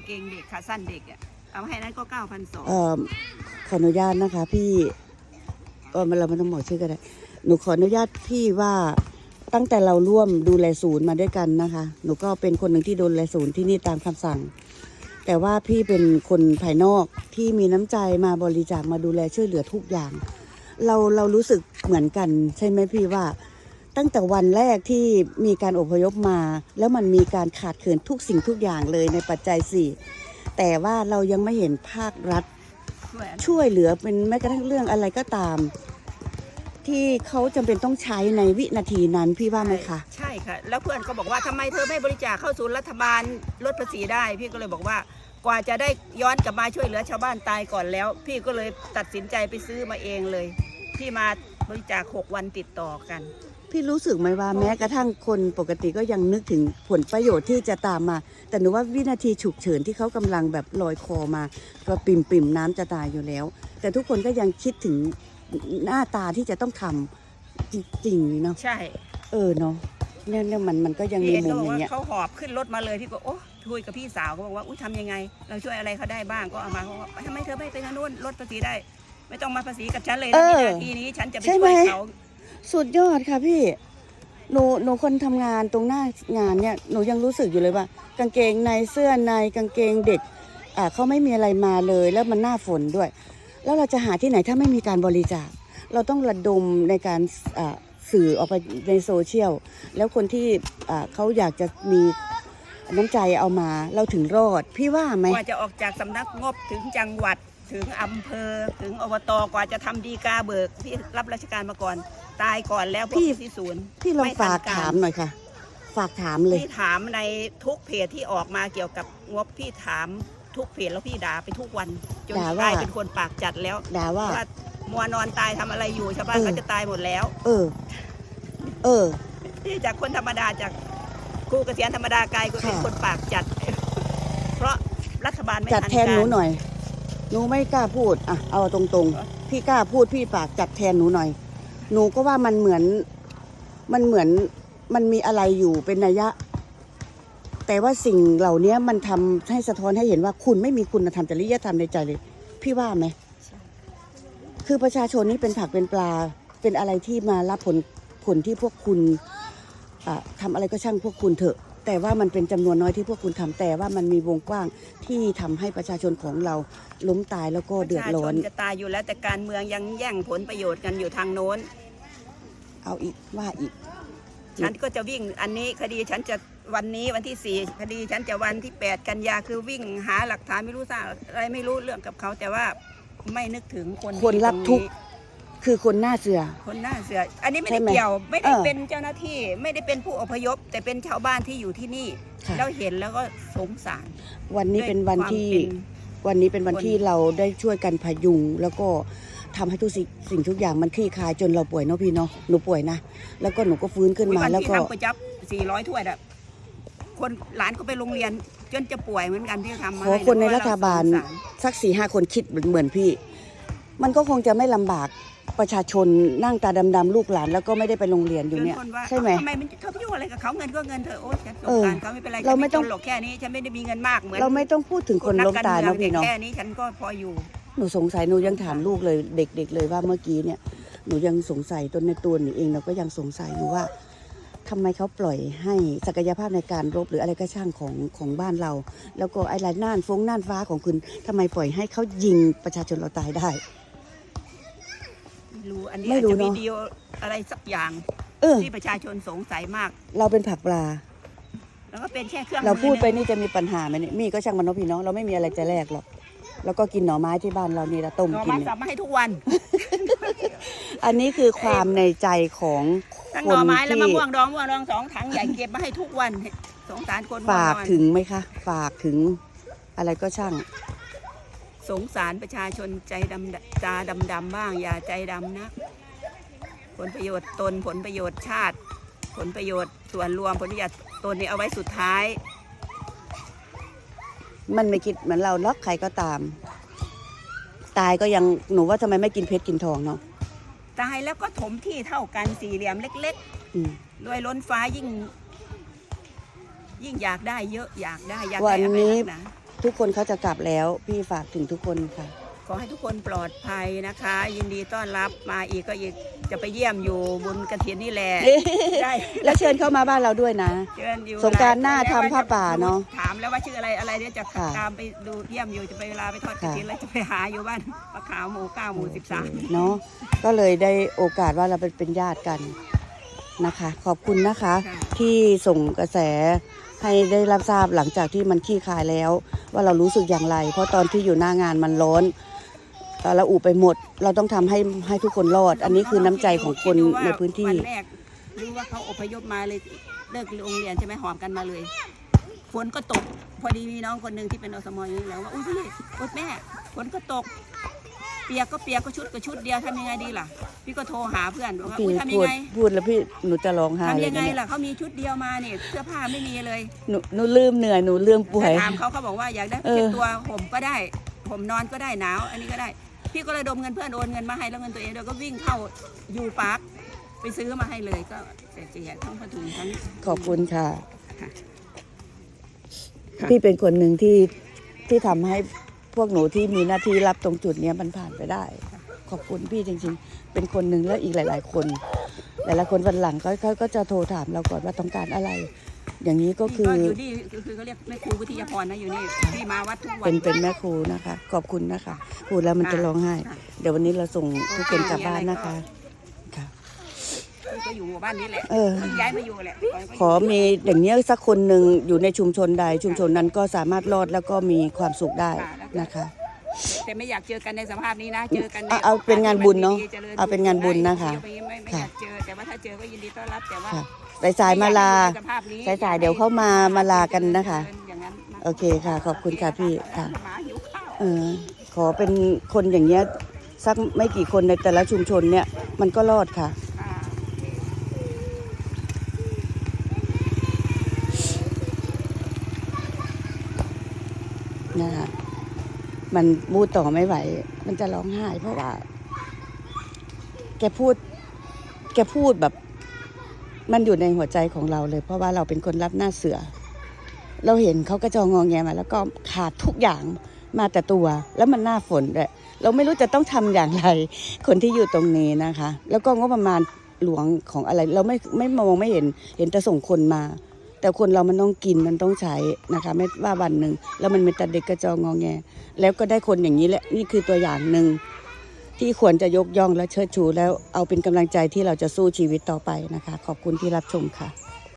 างเกงเด็กขาสั้นเด็กอะเอาให้นั้นก็เก้าพันสองเอ่อขออนุญาตนะคะ พี่เออเราไม่ต้องบอกชื่อก็ได้หนูขออนุญาตพี่ว่าตั้งแต่เราร่วมดูแลศูนย์มาด้วยกันนะคะ หนูก็เป็นคนหนึ่งที่ดูแลศูนย์ที่นี่ตามคำสั่ง แต่ว่าพี่เป็นคนภายนอกที่มีน้ำใจมาบริจาคมาดูแลช่วยเหลือทุกอย่าง เราเรารู้สึกเหมือนกัน ใช่ไหมพี่ว่า ตั้งแต่วันแรกที่มีการอพยพมา แล้วมันมีการขาดเขินทุกสิ่งทุกอย่างเลยในปัจจัยสี่แต่ว่าเรายังไม่เห็นภาครัฐช่วยอันช่วยเหลือเป็นแม้กระทั่งเรื่องอะไรก็ตาม ที่เขาจำเป็นต้องใช้ในวินาทีนั้นพี่ว่าไหมคะ ใช่ค่ะ แล้วเพื่อนก็บอกว่าทำไมเธอไม่บริจาคเข้าศูนย์รัฐบาลลดภาษีได้ พี่ก็เลยบอกว่ากว่าจะได้ย้อนกลับมาช่วยเหลือชาวบ้านตายก่อนแล้ว พี่ก็เลยตัดสินใจไปซื้อมาเองเลย พี่มาบริจาคหกวันติดต่อกัน พี่รู้สึกไหมว่าแม้กระทั่งคนปกติก็ยังนึกถึงผลประโยชน์ที่จะตามมา แต่หนูว่าวินาทีฉุกเฉินที่เขากำลังแบบลอยคอมาก็ปิ่มปิ่มๆน้ำจะตายอยู่แล้ว แต่ทุกคนก็ยังคิดถึงหน้าตาที่จะต้องทำจริงๆเนาะใช่ เออเนาะเนี่ยเนี่ยมันมันก็ยังมีพี่เอ็นมุก็มบอกอย่างว่าเงี้ยเขาหอบขึ้นรถมาเลยพี่ก็โอ้คุยกับพี่สาวก็บอกว่าอุ้ยทำยังไง เราช่วยอะไรเขาได้บ้างก็เอามาเขาบอกว่าทำไมเธอไม่ไปทางนู้นลดภาษีได้ ไม่ต้องมาภาษีกับฉันเลยนะวินาทีนี้ฉันจะไปช่วยเขา สุดยอดค่ะพี่ หนูหนูคนทำงานตรงหน้างานเนี่ยหนูยังรู้สึกอยู่เลยว่า กางเกงในเสื้อในกางเกงเด็กอ่าเขาไม่มีอะไรมาเลย แล้วมันหน้าฝนด้วย แล้วเราจะหาที่ไหนถ้าไม่มีการบริจาค เราต้องระดมในการอ่าสื่อออกไปในโซเชียลแล้วคนที่อ่าเขาอยากจะมีน้ำใจเอามาเราถึงรอด พี่ว่าไหมกว่าจะออกจากสำนักงบถึงจังหวัด ถึงอำเภอถึงอบตกว่าจะทำดีกาเบิกพี่รับราชการมาก่อน ตายก่อนแล้วพวกพี่ที่ศูนย์พี่ลองไม่ทันฝากการถามหน่อยค่ะ ฝากถามเลย พี่ถามในทุกเพจที่ออกมาเกี่ยวกับงบพี่ถามทุกเพจแล้วพี่ด่าไปทุกวัน จนด่าว่า กลายเป็นคนปากจัดแล้วด่าว่า ว่ามัวนอนตายทำอะไรอยู่ชาวบ้านเออเขาจะตายหมดแล้ว เออ เออ ที่จากคนธรรมดาจากครูเกษียณธรรมดากลายเป็นค่ะ คนปากจัด เพราะรัฐบาลไม่จัดทันแทนกาหนูรหน่อย หนูไม่กล้าพูดอะเอาตรงๆ พี่กล้าพูดพี่ปากจัดแทนหนูหน่อย หนูก็ว่ามันเหมือน มันเหมือนมันมีอะไรอยู่เป็นนัยยะ แต่ว่าสิ่งเหล่านี้มันทำให้สะท้อนให้เห็นว่าคุณไม่มีคุณธรรมจริยธรรมในใจเลย พี่ว่าไหมคือประชาชนนี่เป็นผักเป็นปลา เป็นอะไรที่มารับผลผลที่พวกคุณอะทำอะไรก็ช่างพวกคุณเถอะ แต่ว่ามันเป็นจำนวนน้อยที่พวกคุณทำแต่ว่ามันมีวงกว้างที่ทำให้ประชาชนของเราล้มตายแล้วก็เดือดร้อนประชาชนจะตายอยู่แล้วแต่การเมืองยังแย่งผลประโยชน์กันอยู่ทางโน้น เอาอีกว่าอีก ฉันก็จะวิ่งอันนี้คดีฉันจะวันนี้วันที่สี่คดีฉันจะวันที่แปดกันยาคือวิ่งหาหลักฐานไม่รู้สร้างอะไรไม่รู้เรื่องกับเขาแต่ว่าไม่นึกถึงคนคนที่รับตงทุกข์ คือคนหน้าเสือ คนหน้าเสือ อันนี้ไม่ใช่ได้ไหมเกี่ยว ไม่ได้เออเป็นเจ้าหน้าที่ ไม่ได้เป็นผู้อพยพ แต่เป็นชาวบ้านที่อยู่ที่นี่ ค่ะ แล้วเห็นแล้วก็สงสาร วันนี้เป็นวันที่ด้วยความวันนี้เป็นวันคนที่เราได้ช่วยกันพยุง แล้วก็ทำให้ทุกสิ่งสิ่งทุกอย่างมันคลี่คลายจนเราป่วยเนาะพี่เนาะหนูป่วยนะแล้วก็หนูก็ฟื้นขึ้นเป็นมาวันแล้วที่ก็ทำก๋วยจั๊บสี่ร้อยถ้วยอะคนหลานก็ไปโรงเรียน จนจะป่วยเหมือนกันที่ทำมาขอให้คนในเพะว่รัฐบาลเสงสรสักสี่ห้าคนคิดเหมือนพี่ มันก็คงจะไม่ลำบาก ประชาชนนั่งตาดำๆลูกหลาน แล้วก็ไม่ได้ไปโรงเรียนอยู่เนี่ยจคนว่าใช่ไหมเอ้าทำไมมันเธอไปยุ่งอะไรกับเขาเงินก็เงินเธอโอ๊ยฉันสงเออสารเขาไม่เป็นไรเราไม่ฉันต้อง จนหรอกแค่นี้ฉันไม่ได้มีเงินมากเหมือนเราไม่ต้องพูดถึงคนล้มตายกเนาะรเมืองพี่เนาะแต่แค่นี้ฉันก็พออยู่ หนูสงสัยหนูยังถามลูกเลยเด็ก ๆ เลยว่าเมื่อกี้เนี่ยหนูยังสงสัยตัวในตัวหนูเองเราก็ยังสงสัยอยู่ว่าทำไมเขาปล่อยให้ศักยภาพในการรบหรืออะไรก็ช่างของของบ้านเรา แล้วก็ไอ้ลายน่านฟงน่านฟ้าของคุณทำไมปล่อยให้เขายิงประชาชนเราตายได้ ไม่รู้อันนี้ไม่อาจรู้จะมีเนอะ ดีลอะไรสักอย่างเออ ที่ประชาชนสงสัยมาก เราเป็นผักปลา แล้วก็เป็นแค่เครื่องเรามือพูดไปนะนี่จะมีปัญหาไหมเนี่ยมีก็ช่างมันเนาะพี่เนาะเราไม่มีอะไรจะแลกหรอกแล้วก็กินหน่อไม้ที่บ้านเรานี่ละต้มหน่อกินไม้เนี่ยสับมาให้ทุกวัน อันนี้คือความในใจของทั้งคหน่นอไม้และที่มะม่วงดองมะม่วงดองสองถังใหญ่เก็บมาให้ทุกวันสงสารคนฝากหัวนอนถึงไหมคะ ฝากถึงอะไรก็ช่าง สงสารประชาชนใจดำตาดำดำๆบ้าง อย่าใจดำนะ ผลประโยชน์ตนผลประโยชน์ชาติ ผลประโยชน์ส่วนรวมผลประโยชน์ตนนี่เอาไว้สุดท้าย มันไม่คิดเหมือนเราล็อกใครก็ตาม ตายก็ยังหนูว่าทำไมไม่กินเพชรกินทองเนาะตายแล้วก็ถมที่เท่ากันสี่เหลี่ยมเล็กอืมๆด้วยล้นฟ้ายิ่ง ยิ่งอยากได้เยอะอยากได้อยากวัได้นอะไรนี้นักหนา ทุกคนเขาจะกลับแล้ว พี่ฝากถึงทุกคนค่ะ ขอให้ทุกคนปลอดภัยนะคะ ยินดีต้อนรับมาอีกก็อีกจะไปเยี่ยมอยู่บุญกระถินนี่แหละ ได้แล้วเชิญเข้ามาบ้านเราด้วยนะ เชิญอยู่สงกรานต์หน้าทำผ้าป่าเนอะถามแล้วว่าชื่ออะไรอะไรเดี๋ยวจะค่ะตามไปดูเยี่ยมอยู่จะไปเวลาไปทอดกระถินค่ะ แล้วจะไปหาอยู่บ้านปลาขาวหมู่เก้าหมู่สิบสาม เนาะก็เลยได้โอกาสว่าเราเป็นเป็นญาติกันนะคะ ขอบคุณนะคะ ค่ะ ที่ส่งกระแส ให้ได้รับทราบหลังจากที่มันขี้คายแล้ว ว่าเรารู้สึกอย่างไร เพราะตอนที่อยู่หน้างานมันร้อนเอ่อเราอุไปหมด เราต้องทำให้ให้ทุกคนรอด อันนี้คือน้ำใจของคนดดูว่าในพื้นที่วันแรกรู้ว่าเขาอพยพมาเลยเลิกโรงเรียนใช่ไหมหอมกันมาเลยฝนก็ตก พอดีมีน้องคนหนึ่งที่เป็นอสมอยู่นี่แล้วว่าอุ้ยพี่อุดแม่ฝนก็ตกเปียกก็เปียกก็ชุดก็ชุดเดียวทำยังไงดีล่ะ พี่ก็โทรหาเพื่อนบอกว่าพี่อุ้ยทำยัพูงดไงพูดแล้วพี่หนูจะร้องไห้ทำเลยัยงนะไงเนี่ยล่ะเขามีชุดเดียวมาเนี่ยเสื้อผ้าไม่มีเลยหนูหนูลืมเหนื่อยหนูลืมป่วยแต่ถามเขาเขาบอกว่าอยากได้เออเก็บตัวผมก็ได้ ผมนอนก็ได้หนาว อันนี้ก็ได้ พี่ก็ระดมเงินเพื่อนโอนเงินมาให้แล้วเงินตัวเองเราก็วิ่งเข้ายูพาร์คไปซื้อมาให้เลยก็แต่แจกทั้งผ้าถุงทั้ง ขอบคุณค่ะ ค่ะ พี่เป็นคนหนึ่งที่ที่ทำให้ พวกหนูที่มีหน้าที่รับตรงจุดเนี้ยมันผ่านไปได้ ขอบคุณพี่จริงๆ เป็นคนหนึ่งแล้วอีกหลาย ๆ คน หลายๆคนวันหลังก็เขาก็จะโทรถามเราก่อนว่าต้องการอะไร อย่างนี้ก็คืออยู่นี่คือเขาเรียกแม่ครูวิทยาพรนะอยู่นี่พี่มาวัดทุกวัเป็นนเป็นแม่ครูนะคะ ขอบคุณนะคะพูดแล้วมันจะร้องไห้ค่ะเดี๋ยววันนี้เราส่งทุกคนกลับบ้านนะคะค่ะพี่ก็ อยู่หมู่บ้านนี้แหละเออ ย้ายมาอยู่แหละขอมีอย่างเนี้ยสักคนหนึ่งอยู่ในชุมชนใด ชุมชนนั้นก็สามารถรอดแล้วก็มีความสุขได้นะคะแต่ไม่อยากเจอกันในสภาพนี้นะเจอกันในเอาเอาเป็นงานบุญเนอะจริญเอาเป็นงานบุญนะคะไม่ไม่ไม่อยากเจอแต่ว่าถ้าเจอก็ยินดีต้อนรับแต่ว่าค่ะสายๆมาลาสภพนี้สายๆเดี๋ยวเข้ามามาลากันนะคะอย่างนั้นนะโอเคค่ะ ขอบคุณค่ะพี่ค่ะ หมาหิวข้าว เออขอเป็นคนอย่างเงี้ยสักไม่กี่คนในแต่ละชุมชนเนี่ย มันก็รอดค่ะ อ่า นะคะมันพูดต่อไม่ไหว มันจะร้องไห้ เพราะว่า แกพูด แกพูดแบบ มันอยู่ในหัวใจของเราเลย เพราะว่าเราเป็นคนรับหน้าเสือ เราเห็นเขากระจองงองแงมา แล้วก็ขาดทุกอย่างมาแต่ตัว แล้วมันหน้าฝนด้วยเราไม่รู้จะต้องทำอย่างไร คนที่อยู่ตรงนี้นะคะ แล้วก็งบประมาณหลวงของอะไร เราไม่ไม่มองไม่เห็น เห็นแต่ส่งคนมา แต่คนเรามันต้องกินมันต้องใช้นะคะไม่ว่าวันหนึ่งแล้วมันมีแต่เด็กกระจองงองแง แล้วก็ได้คนอย่างนี้แหละนี่คือตัวอย่างหนึ่งที่ควรจะยกย่องและเชิดชู แล้วเอาเป็นกำลังใจที่เราจะสู้ชีวิตต่อไปนะคะ ขอบคุณที่รับชมค่ะ